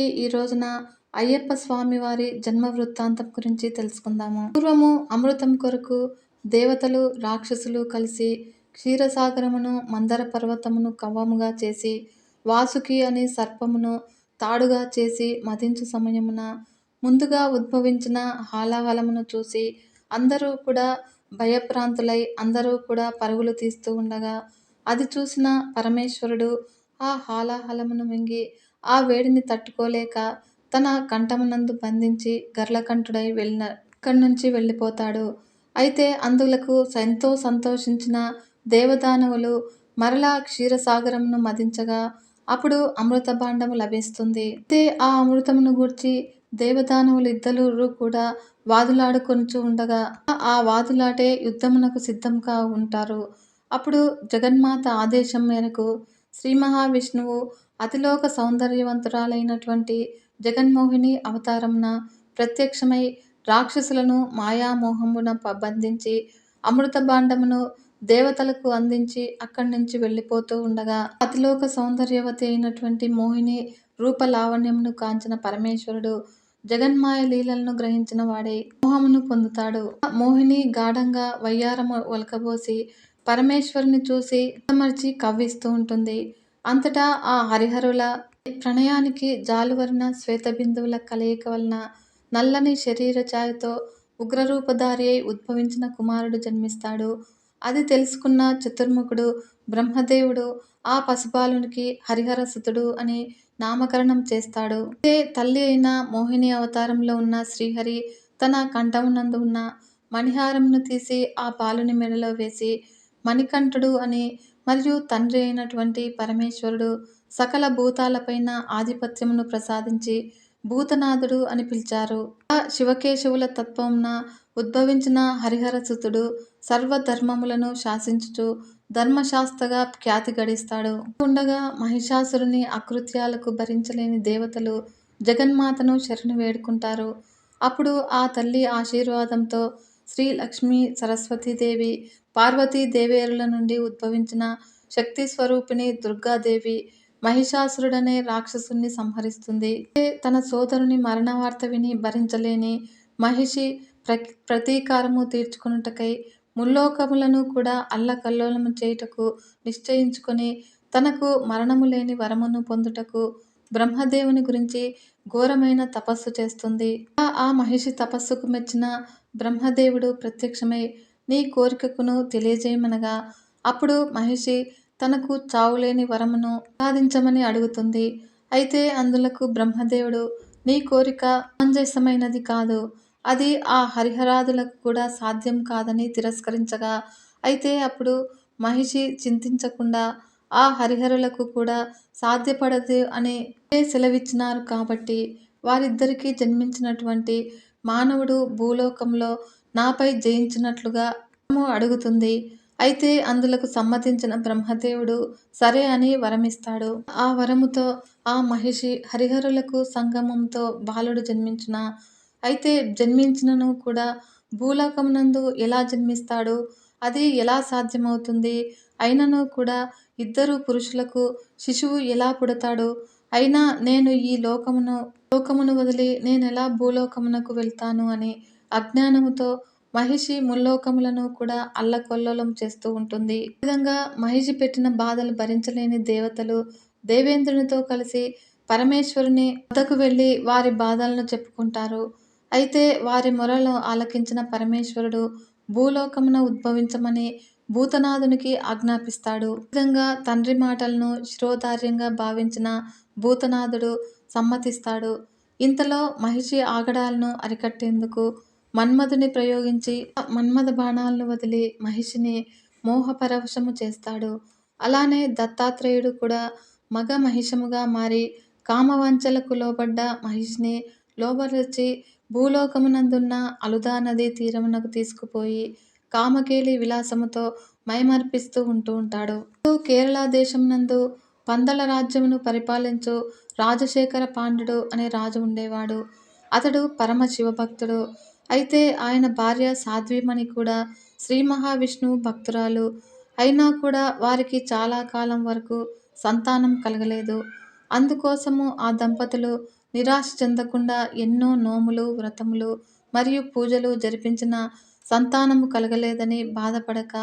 ఈ- రోజున అయ్యప్ప స్వామి వారి జన్మ వృత్తాంతం గురించి తెలుసుకుందాము. పూర్వము అమృతం కొరకు దేవతలు రాక్షసులు కలిసి క్షీరసాగరమును మందర పర్వతమును కవ్వముగా చేసి వాసుకి అనే సర్పమును తాడుగా చేసి మదించు సమయమున ముందుగా ఉద్భవించిన హాలాహలమును చూసి అందరూ కూడా భయప్రాంతులై అందరూ కూడా పరుగులు తీస్తూ ఉండగా అది చూసిన పరమేశ్వరుడు ఆ హాలాహలమును మింగి ఆ వేడిని తట్టుకోలేక తన కంఠమునందు బంధించి గర్లకంఠుడై వెళ్ళిన ఇక్కడి నుంచి వెళ్ళిపోతాడు. అయితే అందులకు ఎంతో సంతోషించిన దేవదానవులు మరలా క్షీరసాగరమును మదించగా అప్పుడు అమృత భాండము లభిస్తుంది. అయితే ఆ అమృతమును గూర్చి దేవదానవులు ఇద్దరు కూడా వాదులాడుకొనుచు ఉండగా ఆ వాదులాటే యుద్ధమునకు సిద్ధంగా ఉంటారు. అప్పుడు జగన్మాత ఆదేశం మేరకు శ్రీ మహావిష్ణువు అతిలోక సౌందర్యవంతురాలైనటువంటి జగన్మోహిని అవతారమున ప్రత్యక్షమై రాక్షసులను మాయామోహమున ప- బంధించి అమృత భాండమును దేవతలకు అందించి అక్కడి నుంచి వెళ్ళిపోతూ ఉండగా అతిలోక సౌందర్యవతి అయినటువంటి మోహిని రూపలావణ్యమును కాంచిన పరమేశ్వరుడు జగన్మాయ లీలలను గ్రహించిన వాడే మోహమును పొందుతాడు. మోహిని గాఢంగా వయ్యారము ఒలకబోసి పరమేశ్వరుని చూసి మర్చి కవ్విస్తూ ఉంటుంది. అంతటా ఆ హరిహరుల ప్రణయానికి జాలువరిన శ్వేతబిందువుల కలయిక వలన నల్లని శరీర ఛాయతో ఉగ్రరూపధారి అయి ఉద్భవించిన కుమారుడు జన్మిస్తాడు. అది తెలుసుకున్న చతుర్ముఖుడు బ్రహ్మదేవుడు ఆ పసిబాలునికి హరిహరసుతుడు అని నామకరణం చేస్తాడు. అయితే తల్లి అయిన మోహిని అవతారంలో ఉన్న శ్రీహరి తన కంఠమునందు ఉన్న మణిహారంను తీసి ఆ బాలుని మెడలో వేసి మణికంఠుడు అని మరియు తండ్రి అయినటువంటి పరమేశ్వరుడు సకల భూతాలపైన ఆధిపత్యమును ప్రసాదించి భూతనాథుడు అని పిలిచారు. ఆ శివకేశవుల తత్వమున ఉద్భవించిన హరిహరసుతుడు సర్వధర్మములను శాసించుచు ధర్మశాస్త్రగా ఖ్యాతి గడిస్తాడు. ఉండగా మహిషాసురుని అకృత్యాలకు భరించలేని దేవతలు జగన్మాతను శరణు వేడుకుంటారు. అప్పుడు ఆ తల్లి ఆశీర్వాదంతో శ్రీ లక్ష్మీ సరస్వతీదేవి పార్వతీ దేవేరుల నుండి ఉద్భవించిన శక్తి స్వరూపిణి దుర్గాదేవి మహిషాసురుడనే రాక్షసుని సంహరిస్తుంది. తన సోదరుని మరణ వార్త విని భరించలేని మహిషి ప్ర ప్రతీకారము తీర్చుకొనుటకై ముల్లోకములను కూడా అల్లకల్లోలము చేయుటకు నిశ్చయించుకొని తనకు మరణము లేని వరమును పొందుటకు బ్రహ్మదేవుని గురించి ఘోరమైన తపస్సు చేస్తుంది. ఆ మహిషి తపస్సుకు మెచ్చిన బ్రహ్మదేవుడు ప్రత్యక్షమై నీ కోరికకును తెలియజేయమనగా అప్పుడు మహిషి తనకు చావులేని వరమును సాధించమని అడుగుతుంది. అయితే అందులకు బ్రహ్మదేవుడు నీ కోరిక మంజసమైనది కాదు. అది ఆ హరిహరాదులకు కూడా సాధ్యం కాదని తిరస్కరించగా అయితే అప్పుడు మహిషి చింతించకుండా ఆ హరిహరులకు కూడా సాధ్యపడదు అని సెలవిచ్చినారు కాబట్టి వారిద్దరికీ జన్మించినటువంటి మానవుడు భూలోకంలో నాపై జయించినట్లుగా వరము అడుగుతుంది. అయితే అందులకు సమ్మతించిన బ్రహ్మదేవుడు సరే అని వరమిస్తాడు. ఆ వరముతో ఆ మహిషి హరిహరులకు సంగమంతో బాలుడు జన్మించిన. అయితే జన్మించినను కూడా భూలోకమునందు ఎలా జన్మిస్తాడు? అది ఎలా సాధ్యమవుతుంది? అయినను కూడా ఇద్దరు పురుషులకు శిశువు ఎలా పుడతాడు? అయినా నేను ఈ లోకమును లోకమును వదిలి నేనెలా భూలోకమునకు వెళ్తాను అని అజ్ఞానముతో మహిషి ముల్లోకములను కూడా అల్లకొల్లోలం చేస్తూ ఉంటుంది. విధంగా మహిషి పెట్టిన బాధలు భరించలేని దేవతలు దేవేంద్రునితో కలిసి పరమేశ్వరుని వద్దకు వెళ్ళి వారి బాధలను చెప్పుకుంటారు. అయితే వారి మొరలు ఆలకించిన పరమేశ్వరుడు భూలోకమున ఉద్భవించమని భూతనాథునికి ఆజ్ఞాపిస్తాడు. విధంగా తండ్రి మాటలను శిరోధార్యంగా భావించిన భూతనాథుడు సమ్మతిస్తాడు. ఇంతలో మహిషి ఆగడాలను అరికట్టేందుకు మన్మధుని ప్రయోగించి మన్మథ బాణాలను వదిలి మహిషిని మోహపరవశము చేస్తాడు. అలానే దత్తాత్రేయుడు కూడా మగ మహిషముగా మారి కామవంచలకు లోబడ్డ మహిషిని లోబరచి భూలోకమునందున్న అలుదా నదీ తీరమునకు తీసుకుపోయి కామకేలి విలాసముతో మైమర్పిస్తూ ఉంటూ ఉంటాడు. కేరళ దేశం నందు పందల రాజ్యమును పరిపాలించు రాజశేఖర పాండుడు అనే రాజు ఉండేవాడు. అతడు పరమ శివభక్తుడు. అయితే ఆయన భార్య సాధ్వీమణి కూడా శ్రీ మహావిష్ణువు భక్తురాలు. అయినా కూడా వారికి చాలా కాలం వరకు సంతానం కలగలేదు. అందుకోసము ఆ దంపతులు నిరాశ చెందకుండా ఎన్నో నోములు వ్రతములు మరియు పూజలు జరిపించిన సంతానము కలగలేదని బాధపడక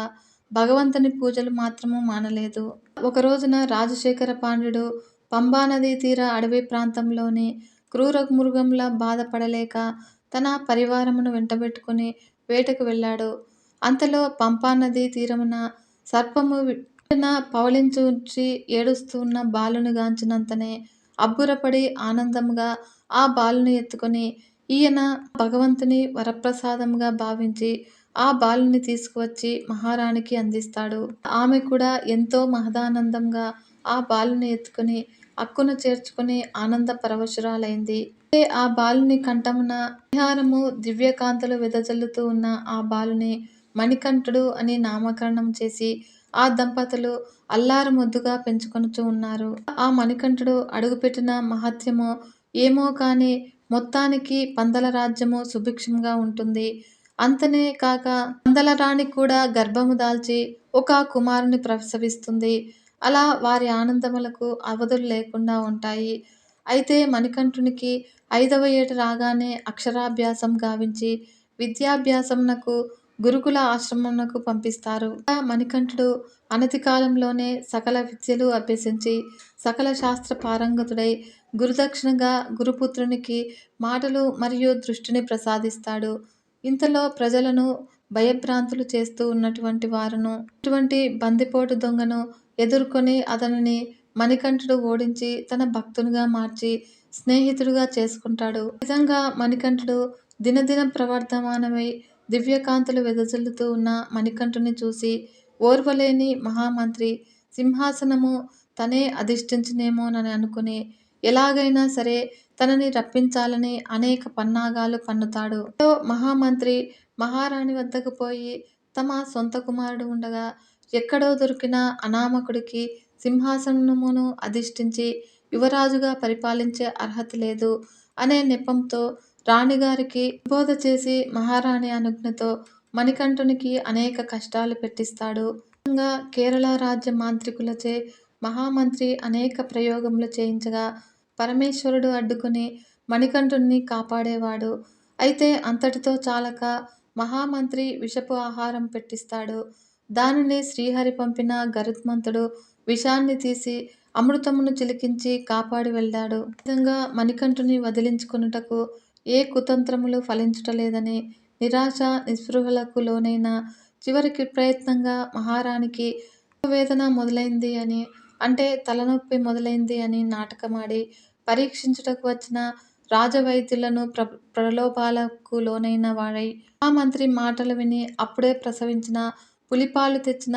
భగవంతుని పూజలు మాత్రము మానలేదు. ఒక రోజున రాజశేఖర పాండ్యుడు పంబానదీ తీర అడవి ప్రాంతంలోని క్రూర మృగంలా బాధపడలేక తన పరివారమును వెంటబెట్టుకుని వేటకు వెళ్ళాడు. అంతలో పంపానదీ తీరమున సర్పము విట్టున పవళించుచి ఏడుస్తున్న బాలుని గాంచినంతనే అబ్బురపడి ఆనందముగా ఆ బాలుని ఎత్తుకొని ఈయన భగవంతుని వరప్రసాదంగా భావించి ఆ బాలుని తీసుకువచ్చి మహారాణికి అందిస్తాడు. ఆమె కూడా ఎంతో మహదానందంగా ఆ బాలుని ఎత్తుకొని అక్కున చేర్చుకుని ఆనంద పరవశురాలైంది. ఆ బాలుని కంఠమున విహారము దివ్యకాంతులు వెదజల్లుతూ ఉన్న ఆ బాలుని మణికంఠుడు అని నామకరణం చేసి ఆ దంపతులు అల్లారు ముద్దుగా పెంచుకొనుచూ ఉన్నారు. ఆ మణికంఠుడు అడుగుపెట్టిన మహత్యమో ఏమో కాని మొత్తానికి పందల రాజ్యము సుభిక్షంగా ఉంటుంది. అంతనే కాక పందల రాణి కూడా గర్భము దాల్చి ఒక కుమారుని ప్రసవిస్తుంది. అలా వారి ఆనందములకు అవధులు లేకుండా ఉంటాయి. అయితే మణికంఠునికి ఐదవ ఏట రాగానే అక్షరాభ్యాసం గావించి విద్యాభ్యాసమునకు గురుకుల ఆశ్రమమునకు పంపిస్తారు. మణికంఠుడు అనతి కాలంలోనే సకల విద్యలు అభ్యసించి సకల శాస్త్ర పారంగతుడై గురుదక్షిణగా గురుపుత్రునికి మాటలు మరియు దృష్టిని ప్రసాదిస్తాడు. ఇంతలో ప్రజలను భయభ్రాంతులు చేస్తూ ఉన్నటువంటి వారును ఇటువంటి బందిపోటు దొంగను ఎదుర్కొని అతనిని మణికంఠుడు ఓడించి తన భక్తునిగా మార్చి స్నేహితుడిగా చేసుకుంటాడు. నిజంగా మణికంఠుడు దినదిన ప్రవర్ధమానమై దివ్యకాంతులు వెదజల్లుతూ ఉన్న మణికంఠుని చూసి ఓర్వలేని మహామంత్రి సింహాసనము తనే అధిష్ఠించినేమోనని అనుకుని ఎలాగైనా సరే తనని రప్పించాలని అనేక పన్నాగాలు పన్నుతాడు. మహామంత్రి మహారాణి వద్దకు పోయి తమ సొంత కుమారుడు ఉండగా ఎక్కడో దొరికిన అనామకుడికి సింహాసనమును అధిష్ఠించి యువరాజుగా పరిపాలించే అర్హత లేదు అనే నెపంతో రాణిగారికి బోధ చేసి మహారాణి అనుజ్ఞతో మణికంఠునికి అనేక కష్టాలు పెట్టిస్తాడు. కేరళ రాజ్య మాంత్రికులచే మహామంత్రి అనేక ప్రయోగములు చేయించగా పరమేశ్వరుడు అడ్డుకుని మణికంఠుణ్ణి కాపాడేవాడు. అయితే అంతటితో చాలక మహామంత్రి విషపు ఆహారం పెట్టిస్తాడు. దానిని శ్రీహరి పంపిన గరుత్మంతుడు విషాన్ని తీసి అమృతమును చిలికించి కాపాడి వెళ్ళాడు. విధంగా మణికంఠుని వదిలించుకున్నటకు ఏ కుతంత్రములు ఫలించుటలేదని నిరాశ నిస్పృహలకు లోనైన చివరికి ప్రయత్నంగా మహారాణికి వేదన మొదలైంది అని అంటే తలనొప్పి మొదలైంది అని నాటకమాడి పరీక్షించుటకు వచ్చిన రాజవైద్యులను ప్ర ప్రలోభాలకు లోనైన వాడై ఆ మంత్రి మాటలు విని అప్పుడే ప్రసవించిన పులిపాలు తెచ్చిన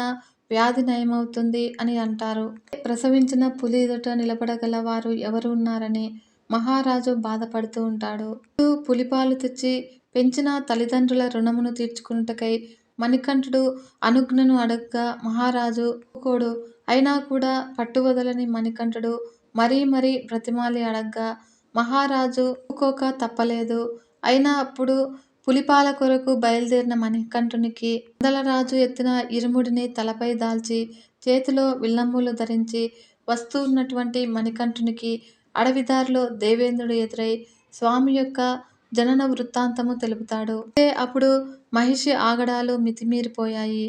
వ్యాధి నయమవుతుంది అని అంటారు. ప్రసవించిన పులి ఎదుట నిలబడగల వారు ఎవరు ఉన్నారని మహారాజు బాధపడుతూ ఉంటాడు. పులిపాలు తెచ్చి పెంచిన తల్లిదండ్రుల రుణమును తీర్చుకున్నటకై మణికంఠుడు అనుజ్ఞను అడగగా మహారాజు కోడు అయినా కూడా పట్టువదలని మణికంఠుడు మరీ మరీ బ్రతిమాలి అడగ్గా మహారాజు ఒక్కొక్క తప్పలేదు. అయినా అప్పుడు పులిపాల కొరకు బయలుదేరిన మణికంఠునికి రాజు ఎత్తిన ఇరుముడిని తలపై దాల్చి చేతిలో విల్లంబులు ధరించి వస్తూ ఉన్నటువంటి మణికంఠునికి అడవిదారిలో దేవేంద్రుడు ఎదురై స్వామి యొక్క జనన వృత్తాంతము తెలుపుతాడు. అప్పుడు మహిషి ఆగడాలు మితిమీరిపోయాయి.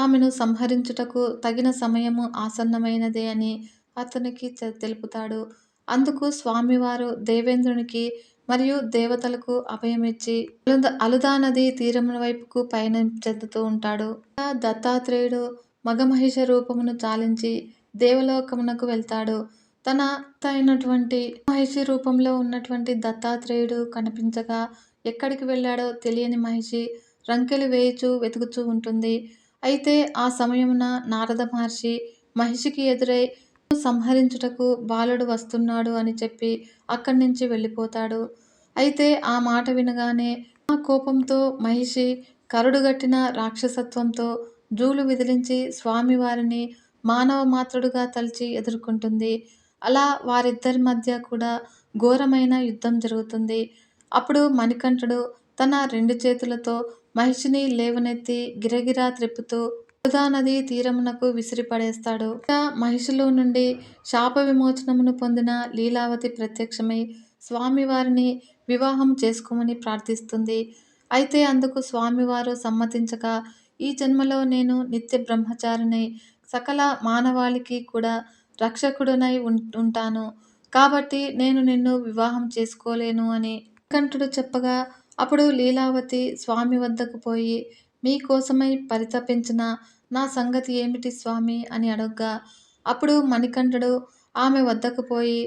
ఆమెను సంహరించుటకు తగిన సమయము ఆసన్నమైనదే అని అతనికి తెలుపుతాడు. అందుకు స్వామివారు దేవేంద్రునికి మరియు దేవతలకు అభయమిచ్చి అలుదా నది తీరముల వైపుకు పయనం చెందుతూ ఉంటాడు. దత్తాత్రేయుడు మగమహిష రూపమును చాలించి దేవలోకమునకు వెళ్తాడు. తన అయినటువంటి మహిషి రూపంలో ఉన్నటువంటి దత్తాత్రేయుడు కనిపించగా ఎక్కడికి వెళ్ళాడో తెలియని మహిషి రంకెలు వేయుచూ వెతుకుచూ ఉంటుంది. అయితే ఆ సమయమున నారద మహర్షి మహిషికి ఎదురై సంహరించుటకు బాలుడు వస్తున్నాడు అని చెప్పి అక్కడి నుంచి వెళ్ళిపోతాడు. అయితే ఆ మాట వినగానే ఆ కోపంతో మహిషి కరుడుగట్టిన రాక్షసత్వంతో జూలు విదిలించి స్వామివారిని మానవ మాత్రుడుగా తలిచి ఎదుర్కొంటుంది. అలా వారిద్దరి మధ్య కూడా ఘోరమైన యుద్ధం జరుగుతుంది. అప్పుడు మణికంఠుడు తన రెండు చేతులతో మహిషిని లేవనెత్తి గిరగిరా త్రిప్పుతూ వృధా నది తీరమునకు విసిరిపడేస్తాడు మహిషిలో నుండి శాప విమోచనమును పొందిన లీలావతి ప్రత్యక్షమై స్వామివారిని వివాహం చేసుకోమని ప్రార్థిస్తుంది. అయితే అందుకు స్వామివారు సమ్మతించక ఈ జన్మలో నేను నిత్య బ్రహ్మచారిని సకల మానవాళికి కూడా రక్షకుడనై ఉం ఉంటాను. కాబట్టి నేను నిన్ను వివాహం చేసుకోలేను అని కంఠుడు చెప్పగా అప్పుడు లీలావతి స్వామి వద్దకు పోయి మీ కోసమై పరితపించిన నా సంగతి ఏమిటి స్వామి అని అడగ్గా అప్పుడు మణికంఠుడు ఆమె వద్దకు పోయి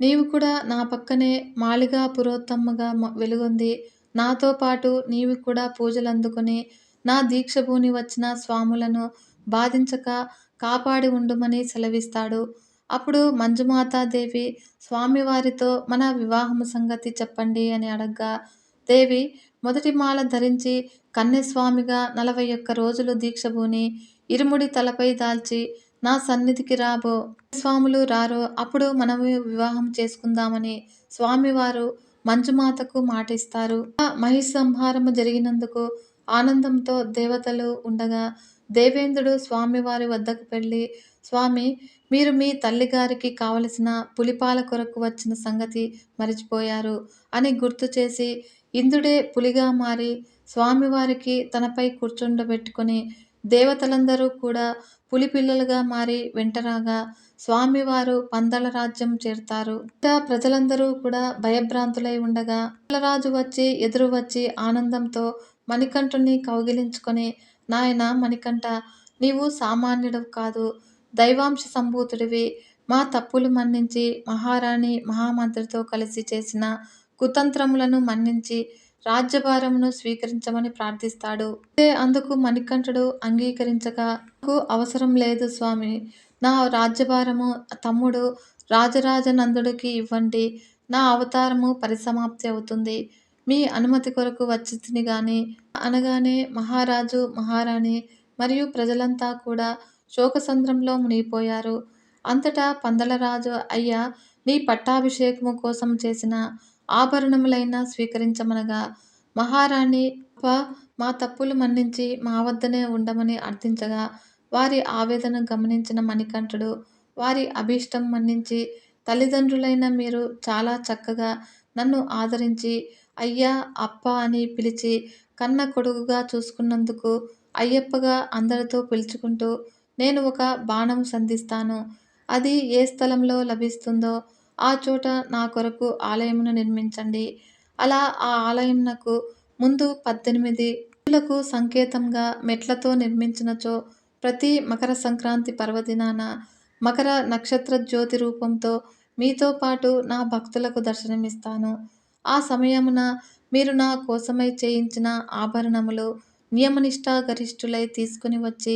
నీవు కూడా నా పక్కనే మాళిగా పురోత్తమ్మగా వెలుగొంది నాతో పాటు నీవు కూడా పూజలు అందుకుని నా దీక్షభూని వచ్చిన స్వాములను బాధించక కాపాడి ఉండుమని సెలవిస్తాడు. అప్పుడు మంజుమాతాదేవి స్వామివారితో మన వివాహము సంగతి చెప్పండి అని అడగ్గా దేవి మొదటి మాల ధరించి కన్యస్వామిగా నలభై ఒక్క రోజులు దీక్షభూని ఇరుముడి తలపై దాల్చి నా సన్నిధికి రాబో స్వాములు రారో అప్పుడు మనము వివాహం చేసుకుందామని స్వామివారు మంజుమాతకు మాటిస్తారు. ఆ జరిగినందుకు ఆనందంతో దేవతలు ఉండగా దేవేంద్రుడు స్వామివారి వద్దకు వెళ్ళి స్వామి మీరు మీ తల్లిగారికి కావలసిన పులిపాల కొరకు వచ్చిన సంగతి మరిచిపోయారు అని గుర్తు చేసి ఇంద్రుడే పులిగా మారి స్వామివారికి తనపై కూర్చుండబెట్టుకొని దేవతలందరూ కూడా పులిపిల్లలుగా మారి వెంటరాగా స్వామివారు పందల రాజ్యం చేరుతారు. ఇంకా ప్రజలందరూ కూడా భయభ్రాంతులై ఉండగా పందలరాజు వచ్చి ఎదురు వచ్చి ఆనందంతో మణికంఠుని కౌగిలించుకొని నాయన మణికంఠ నీవు సామాన్యుడు కాదు దైవాంశ సంభూతుడివి. మా తప్పులు మన్నించి మహారాణి మహామంత్రితో కలిసి చేసిన కుతంత్రములను మన్నించి రాజ్యభారమును స్వీకరించమని ప్రార్థిస్తాడు. అందుకు మణికంఠుడు అంగీకరించగా అవసరం లేదు స్వామి నా రాజ్యభారము తమ్ముడు రాజరాజనందుడికి ఇవ్వండి నా అవతారము పరిసమాప్తి అవుతుంది. మీ అనుమతి కొరకు వచ్చితిని గాని అనగానే మహారాజు మహారాణి మరియు ప్రజలంతా కూడా శోకసంద్రంలో మునిగిపోయారు. అంతటా పందలరాజు అయ్యా నీ పట్టాభిషేకము కోసం చేసిన ఆభరణములైన స్వీకరించమనగా మహారాణి మా తప్పులు మన్నించి మా వద్దనే ఉండమని అర్థించగా వారి ఆవేదన గమనించిన మణికంఠుడు వారి అభీష్టం మన్నించి తల్లిదండ్రులైన మీరు చాలా చక్కగా నన్ను ఆదరించి అయ్యా అప్ప అని పిలిచి కన్న కొడుకుగా చూసుకున్నందుకు అయ్యప్పగా అందరితో పిలుచుకుంటూ నేను ఒక బాణం సంధిస్తాను. అది ఏ స్థలంలో లభిస్తుందో ఆ చోట నా కొరకు ఆలయమును నిర్మించండి. అలా ఆ ఆలయమునకు ముందు పద్దెనిమిది వీధులకు సంకేతంగా మెట్లతో నిర్మించినచో ప్రతి మకర సంక్రాంతి పర్వదినాన మకర నక్షత్ర జ్యోతి రూపంతో మీతో పాటు నా భక్తులకు దర్శనమిస్తాను. ఆ సమయమున మీరు నా కోసమై చేయించిన ఆభరణములు నియమనిష్ఠాగరిష్ఠులై తీసుకొని వచ్చి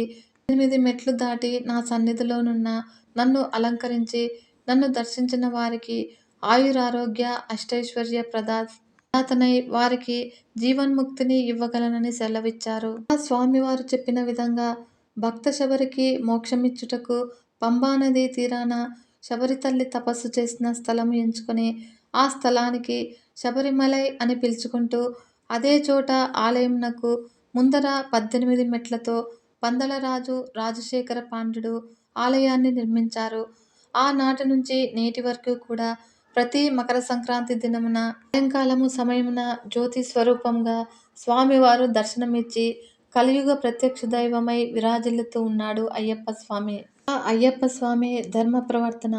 ఎనిమిది మెట్లు దాటి నా సన్నిధిలోనున్న నన్ను అలంకరించి నన్ను దర్శించిన వారికి ఆయురారోగ్య అష్టైశ్వర్య ప్రదాతనై వారికి జీవన్ముక్తిని ఇవ్వగలనని సెలవిచ్చారు. ఆ స్వామివారు చెప్పిన విధంగా భక్త శబరికి మోక్షమిచ్చుటకు పంబానదీ తీరాన శబరితల్లి తపస్సు చేసిన స్థలము ఎంచుకొని ఆ స్థలానికి శబరిమలై అని పిలుచుకుంటూ అదే చోట ఆలయంనకు ముందర పద్దెనిమిది మెట్లతో పందలరాజు రాజశేఖర పాండ్యుడు ఆలయాన్ని నిర్మించారు. ఆనాటి నుంచి నేటి వరకు కూడా ప్రతి మకర సంక్రాంతి దినమున సాయంకాలము సమయమున జ్యోతి స్వరూపంగా స్వామివారు దర్శనమిచ్చి కలియుగ ప్రత్యక్ష దైవమై విరాజిల్లుతూ ఉన్నాడు అయ్యప్ప స్వామి. ఆ అయ్యప్ప స్వామి ధర్మ ప్రవర్తన,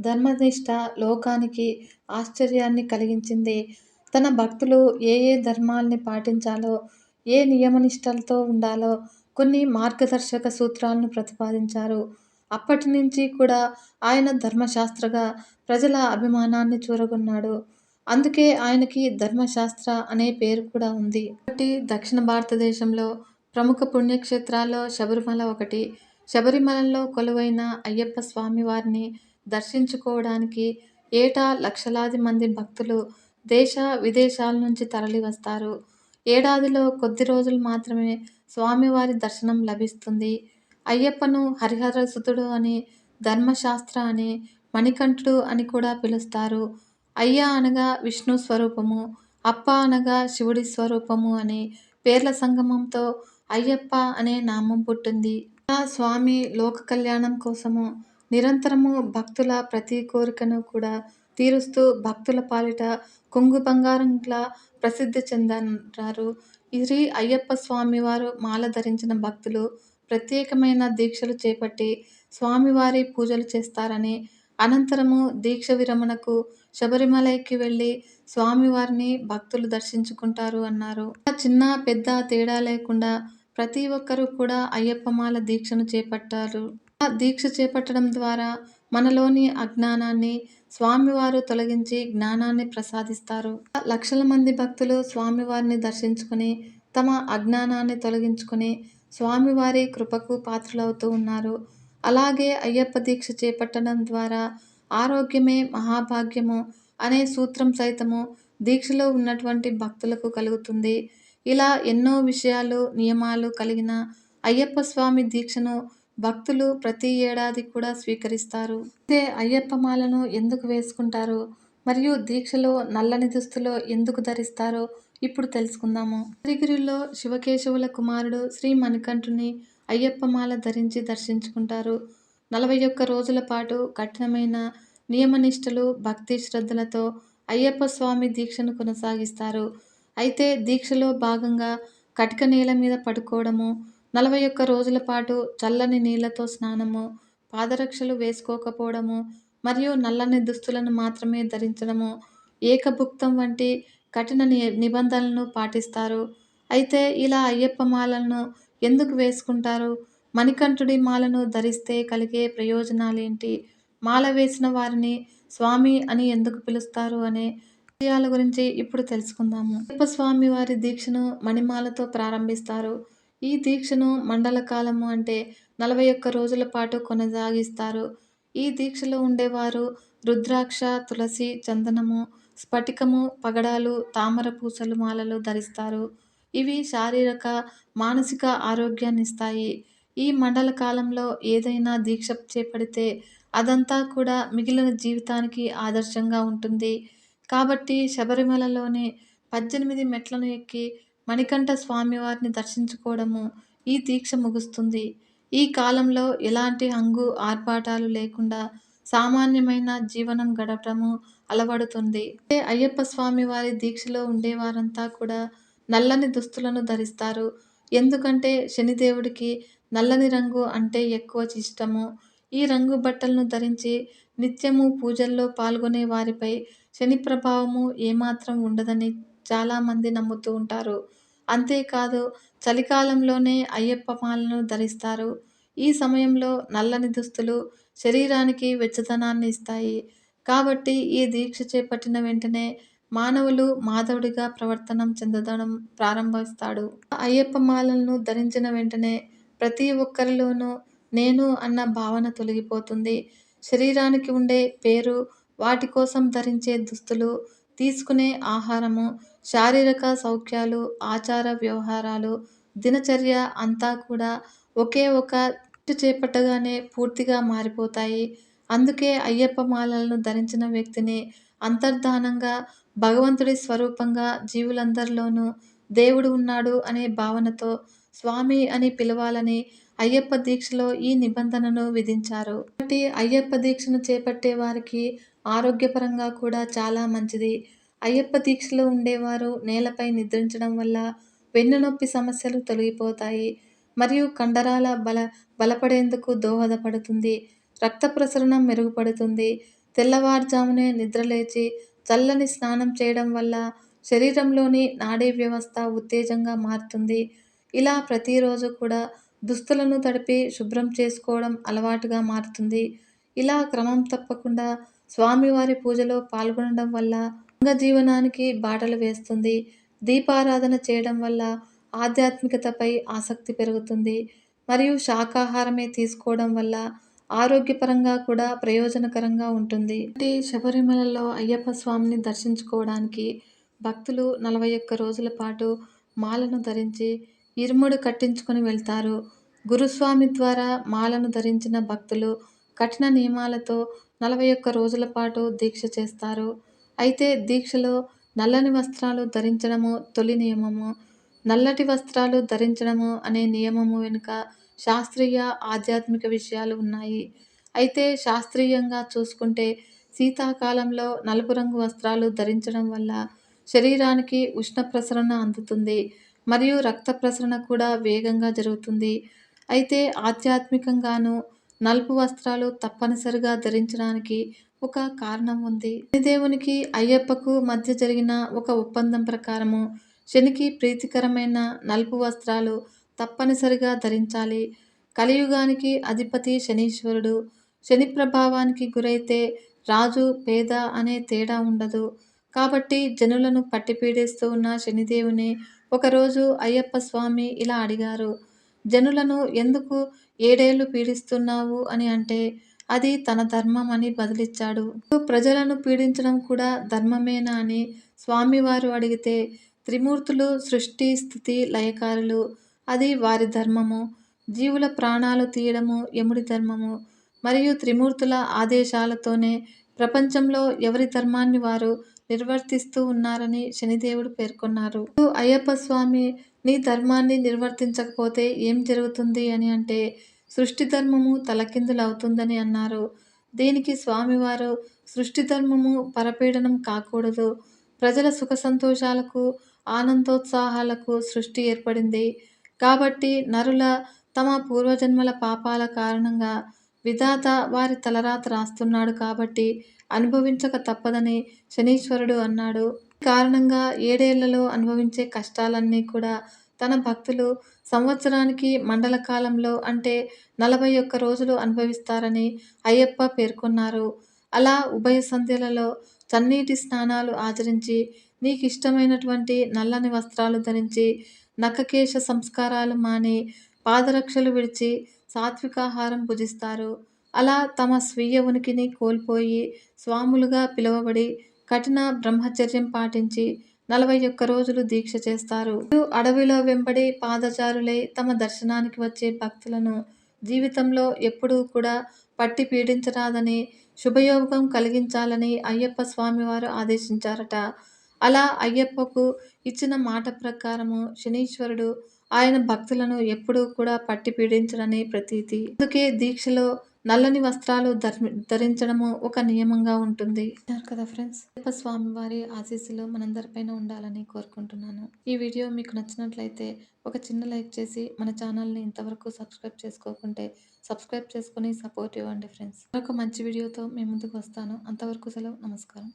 ధర్మనిష్ఠ లోకానికి ఆశ్చర్యాన్ని కలిగించింది. తన భక్తులు ఏ ఏ ధర్మాల్ని పాటించాలో, ఏ నియమనిష్టలతో ఉండాలో కొన్ని మార్గదర్శక సూత్రాలను ప్రతిపాదించారు. అప్పటి నుంచి కూడా ఆయన ధర్మశాస్త్రగా ప్రజల అభిమానాన్ని చూరగొన్నాడు. అందుకే ఆయనకి ధర్మశాస్త్ర అనే పేరు కూడా ఉంది. కాబట్టి దక్షిణ భారతదేశంలో ప్రముఖ పుణ్యక్షేత్రాల్లో శబరిమల ఒకటి. శబరిమలలో కొలువైన అయ్యప్ప స్వామి వారిని దర్శించుకోవడానికి ఏటా లక్షలాది మంది భక్తులు దేశ విదేశాల నుంచి తరలి వస్తారు. ఏడాదిలో కొద్ది రోజులు మాత్రమే స్వామివారి దర్శనం లభిస్తుంది. అయ్యప్పను హరిహరసుతుడు అని, ధర్మశాస్త్ర అని, మణికంఠుడు అని కూడా పిలుస్తారు. అయ్య అనగా విష్ణు స్వరూపము, అప్ప అనగా శివుడి స్వరూపము అని పేర్ల సంగమంతో అయ్యప్ప అనే నామం పుట్టింది. ఆ స్వామి లోక కళ్యాణం కోసము నిరంతరము భక్తుల ప్రతి కోరికను కూడా తీరుస్తూ భక్తుల పాలిట కొంగు బంగారంలా ప్రసిద్ధి చెందన్నారు శ్రీ అయ్యప్ప స్వామివారు మాల ధరించిన భక్తులు ప్రత్యేకమైన దీక్షలు చేపట్టి స్వామివారి పూజలు చేస్తారని అనంతరము దీక్ష విరమణకు శబరిమలైకి వెళ్ళి స్వామివారిని భక్తులు దర్శించుకుంటారు అన్నారు. చిన్న పెద్ద తేడా లేకుండా ప్రతి ఒక్కరూ కూడా అయ్యప్పమాల దీక్షను చేపట్టారు. ఆ దీక్ష చేపట్టడం ద్వారా మనలోని అజ్ఞానాన్ని స్వామివారు తొలగించి జ్ఞానాన్ని ప్రసాదిస్తారు. లక్షల మంది భక్తులు స్వామివారిని దర్శించుకుని తమ అజ్ఞానాన్ని తొలగించుకుని స్వామివారి కృపకు పాత్రలవుతూ ఉన్నారు. అలాగే అయ్యప్ప దీక్ష చేపట్టడం ద్వారా ఆరోగ్యమే మహాభాగ్యము అనే సూత్రం సైతము దీక్షలో ఉన్నటువంటి భక్తులకు కలుగుతుంది. ఇలా ఎన్నో విషయాలు నియమాలు కలిగిన అయ్యప్ప స్వామి దీక్షను భక్తులు ప్రతి ఏడాది కూడా స్వీకరిస్తారు. అయితే అయ్యప్ప మాలను ఎందుకు వేసుకుంటారు? మరియు దీక్షలో నల్లని దుస్తులో ఎందుకు ధరిస్తారో? ఇప్పుడు తెలుసుకుందాము. గిరిగిరిలో శివకేశవుల కుమారుడు శ్రీ మణికంఠుని అయ్యప్ప మాల ధరించి దర్శించుకుంటారు. నలభై ఒక్క రోజుల పాటు కఠినమైన నియమనిష్టలు భక్తి శ్రద్ధలతో అయ్యప్ప స్వామి దీక్షను కొనసాగిస్తారు. అయితే దీక్షలో భాగంగా కటిక నేల మీద పడుకోవడము నలభై ఒక్క రోజుల పాటు చల్లని నీళ్ళతో స్నానము పాదరక్షలు వేసుకోకపోవడము మరియు నల్లని దుస్తులను మాత్రమే ధరించడము ఏకభుక్తం వంటి కఠిన నిబంధనలను పాటిస్తారు. అయితే ఇలా అయ్యప్ప మాలను ఎందుకు వేసుకుంటారు? మణికంఠుడి మాలను ధరిస్తే కలిగే ప్రయోజనాలేంటి? మాల వేసిన వారిని స్వామి అని ఎందుకు పిలుస్తారు అనే విషయాల గురించి ఇప్పుడు తెలుసుకుందాము. అయ్యప్ప స్వామి వారి దీక్షను మణిమాలతో ప్రారంభిస్తారు. ఈ దీక్షను మండల కాలము అంటే నలభై ఒక్క రోజుల పాటు కొనసాగిస్తారు. ఈ దీక్షలో ఉండేవారు రుద్రాక్ష తులసి చందనము స్ఫటికము పగడాలు తామర పూసలు మాలలు ధరిస్తారు. ఇవి శారీరక మానసిక ఆరోగ్యాన్ని ఇస్తాయి ఈ మండల కాలంలో ఏదైనా దీక్ష చేపడితే అదంతా కూడా మిగిలిన జీవితానికి ఆదర్శంగా ఉంటుంది. కాబట్టి శబరిమలలోని పద్దెనిమిది మెట్లను ఎక్కి మణికంఠ స్వామివారిని దర్శించుకోవడము ఈ దీక్ష ముగుస్తుంది. ఈ కాలంలో ఎలాంటి హంగు ఆర్భాటాలు లేకుండా సామాన్యమైన జీవనం గడపడము అలవడుతుంది. అయ్యప్ప స్వామి వారి దీక్షలో ఉండేవారంతా కూడా నల్లని దుస్తులను ధరిస్తారు. ఎందుకంటే శనిదేవుడికి నల్లని రంగు అంటే ఎక్కువ ఇష్టము. ఈ రంగు బట్టలను ధరించి నిత్యము పూజల్లో పాల్గొనే వారిపై శని ప్రభావము ఏమాత్రం ఉండదని చాలామంది నమ్ముతూ ఉంటారు. అంతేకాదు చలికాలంలోనే అయ్యప్ప మాలను ధరిస్తారు. ఈ సమయంలో నల్లని దుస్తులు శరీరానికి వెచ్చదనాన్ని ఇస్తాయి. కాబట్టి ఈ దీక్ష చేపట్టిన వెంటనే మానవులు మాధవుడిగా ప్రవర్తనం చెందడం ప్రారంభిస్తాడు. అయ్యప్ప మాలలను ధరించిన వెంటనే ప్రతి ఒక్కరిలోనూ నేను అన్న భావన తొలగిపోతుంది. శరీరానికి ఉండే పేరు వాటి కోసం ధరించే దుస్తులు తీసుకునే ఆహారము శారీరక సౌఖ్యాలు ఆచార వ్యవహారాలు దినచర్య అంతా కూడా ఒకే ఒక చేపట్టగానే పూర్తిగా మారిపోతాయి. అందుకే అయ్యప్ప మాలలను ధరించిన వ్యక్తిని అంతర్ధానంగా భగవంతుడి స్వరూపంగా జీవులందరిలోనూ దేవుడు ఉన్నాడు అనే భావనతో స్వామి అని పిలవాలని అయ్యప్ప దీక్షలో ఈ నిబంధనను విధించారు. కాబట్టి అయ్యప్ప దీక్షను చేపట్టే వారికి ఆరోగ్యపరంగా కూడా చాలా మంచిది. అయ్యప్ప దీక్షలో ఉండేవారు నేలపై నిద్రించడం వల్ల వెన్నునొప్పి సమస్యలు తొలగిపోతాయి. మరియు కండరాల బల బలపడేందుకు దోహదపడుతుంది. రక్త ప్రసరణ మెరుగుపడుతుంది. తెల్లవారుజామునే నిద్రలేచి చల్లని స్నానం చేయడం వల్ల శరీరంలోని నాడీ వ్యవస్థ ఉత్తేజంగా మారుతుంది. ఇలా ప్రతిరోజు కూడా దుస్తులను తడిపి శుభ్రం చేసుకోవడం అలవాటుగా మారుతుంది. ఇలా క్రమం తప్పకుండా స్వామివారి పూజలో పాల్గొనడం వల్ల జీవనానికి బాటలు వేస్తుంది. దీపారాధన చేయడం వల్ల ఆధ్యాత్మికతపై ఆసక్తి పెరుగుతుంది. మరియు శాకాహారమే తీసుకోవడం వల్ల ఆరోగ్యపరంగా కూడా ప్రయోజనకరంగా ఉంటుంది. శబరిమలలో అయ్యప్ప స్వామిని దర్శించుకోవడానికి భక్తులు నలభై ఒక్క రోజుల పాటు మాలను ధరించి ఇరుముడు కట్టించుకొని వెళ్తారు. గురుస్వామి ద్వారా మాలను ధరించిన భక్తులు కఠిన నియమాలతో నలభై ఒక్క రోజుల పాటు దీక్ష చేస్తారు. అయితే దీక్షలో నల్లని వస్త్రాలు ధరించడము తొలి నియమము. నల్లటి వస్త్రాలు ధరించడము అనే నియమము వెనుక శాస్త్రీయ ఆధ్యాత్మిక విషయాలు ఉన్నాయి. అయితే శాస్త్రీయంగా చూసుకుంటే శీతాకాలంలో నలుపు రంగు వస్త్రాలు ధరించడం వల్ల శరీరానికి ఉష్ణ ప్రసరణ అందుతుంది మరియు రక్త ప్రసరణ కూడా వేగంగా జరుగుతుంది. అయితే ఆధ్యాత్మికంగాను నలుపు వస్త్రాలు తప్పనిసరిగా ధరించడానికి ఒక కారణం ఉంది. శనిదేవునికి అయ్యప్పకు మధ్య జరిగిన ఒక ఒప్పందం ప్రకారము శనికి ప్రీతికరమైన నలుపు వస్త్రాలు తప్పనిసరిగా ధరించాలి. కలియుగానికి అధిపతి శనీశ్వరుడు శని ప్రభావానికి గురైతే రాజు పేద అనే తేడా ఉండదు. కాబట్టి జనులను పట్టిపీడేస్తూ ఉన్న శనిదేవుని ఒకరోజు అయ్యప్ప స్వామి ఇలా అడిగారు జనులను ఎందుకు ఏడేళ్ళు పీడిస్తున్నావు అని అంటే అది తన ధర్మం అని బదిలిచ్చాడు. ప్రజలను పీడించడం కూడా ధర్మమేనా అని స్వామివారు అడిగితే త్రిమూర్తులు సృష్టి స్థితి లయకారులు అది వారి ధర్మము. జీవుల ప్రాణాలు తీయడము యముడి ధర్మము. మరియు త్రిమూర్తుల ఆదేశాలతోనే ప్రపంచంలో ఎవరి ధర్మాన్ని వారు నిర్వర్తిస్తూ ఉన్నారని శనిదేవుడు పేర్కొన్నారు. అయ్యప్ప స్వామి నీ ధర్మాన్ని నిర్వర్తించకపోతే ఏం జరుగుతుంది అని అంటే సృష్టి ధర్మము తలకిందులవుతుందని అన్నారు. దీనికి స్వామివారు సృష్టి ధర్మము పరపీడనం కాకూడదు. ప్రజల సుఖ సంతోషాలకు ఆనందోత్సాహాలకు సృష్టి ఏర్పడింది. కాబట్టి నరుల తమ పూర్వజన్మల పాపాల కారణంగా విధాత వారి తలరాత రాస్తున్నాడు కాబట్టి అనుభవించక తప్పదని శనీశ్వరుడు అన్నాడు. కారణంగా ఏడేళ్ళలో అనుభవించే కష్టాలన్నీ కూడా తన భక్తులు సంవత్సరానికి మండల కాలంలో అంటే నలభై ఒక్క రోజులు అనుభవిస్తారని అయ్యప్ప పేర్కొన్నారు. అలా ఉభయ సంధ్యలలో చన్నీటి స్నానాలు ఆచరించి నీకు ఇష్టమైనటువంటి నల్లని వస్త్రాలు ధరించి నఖకేశ సంస్కారాలు మాని పాదరక్షలు విడిచి సాత్వికాహారం భుజిస్తారు అలా తమ స్వీయ ఉనికిని కోల్పోయి స్వాములుగా పిలువబడి కఠిన బ్రహ్మచర్యం పాటించి నలభై ఒక్క రోజులు దీక్ష చేస్తారు. అడవిలో వెంబడి పాదచారులై తమ దర్శనానికి వచ్చే భక్తులను జీవితంలో ఎప్పుడూ కూడా పట్టి పీడించరాదని శుభయోగం కలిగించాలని అయ్యప్ప స్వామివారు ఆదేశించారట. అలా అయ్యప్పకు ఇచ్చిన మాట ప్రకారము శనీశ్వరుడు ఆయన భక్తులను ఎప్పుడూ కూడా పట్టి పీడించడని ప్రతీతి. అందుకే దీక్షలో నల్లని వస్త్రాలు ధరించడము ఒక నియమంగా ఉంటుంది. కదా ఫ్రెండ్స్? అయ్యప్ప స్వామి వారి ఆశీస్సులు మనందరిపైన ఉండాలని కోరుకుంటున్నాను. ఈ వీడియో మీకు నచ్చినట్లయితే ఒక చిన్న లైక్ చేసి మన ఛానల్ని ఇంతవరకు సబ్స్క్రైబ్ చేసుకోకుంటే సబ్స్క్రైబ్ చేసుకుని సపోర్ట్ ఇవ్వండి ఫ్రెండ్స్. మరొక మంచి వీడియోతో మీ ముందుకు వస్తాను. అంతవరకు సెలవు. నమస్కారం.